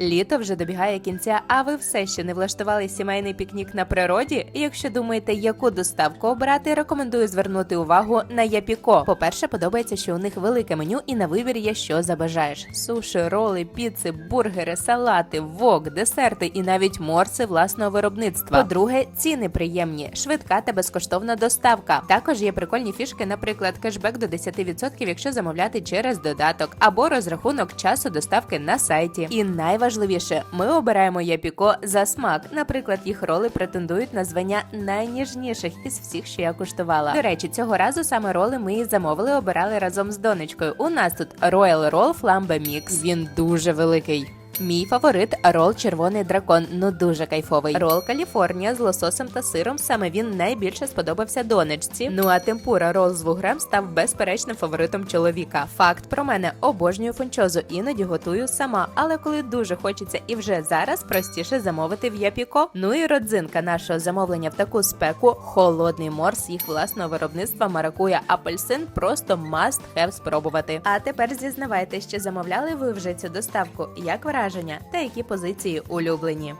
Літо вже добігає кінця, а ви все ще не влаштували сімейний пікнік на природі? Якщо думаєте, яку доставку обрати, рекомендую звернути увагу на Япіко. По-перше, подобається, що у них велике меню і на вибір є що забажаєш: суші, роли, піци, бургери, салати, вок, десерти і навіть морси власного виробництва. По-друге, ціни приємні, швидка та безкоштовна доставка. Також є прикольні фішки, наприклад, кешбек до 10%, якщо замовляти через додаток, або розрахунок часу доставки на сайті. І найважливіше, ми обираємо Япіко за смак. Наприклад, їх роли претендують на звання найніжніших із всіх, що я куштувала. До речі, цього разу саме роли ми і замовили, обирали разом з донечкою. У нас тут Royal Roll Flambe Mix. Він дуже великий. Мій фаворит рол Червоний дракон. Ну дуже кайфовий. Рол Каліфорнія з лососем та сиром. Саме він найбільше сподобався донечці. Ну а темпура рол з вугрем став безперечним фаворитом чоловіка. Факт про мене обожнюю фунчозу, іноді готую сама. Але коли дуже хочеться і вже зараз простіше замовити в Япіко. Ну і родзинка нашого замовлення в таку спеку холодний морс їх власного виробництва маракуя апельсин. Просто must have спробувати. А тепер зізнавайте, що замовляли ви вже цю доставку. Як враження та які позиції улюблені?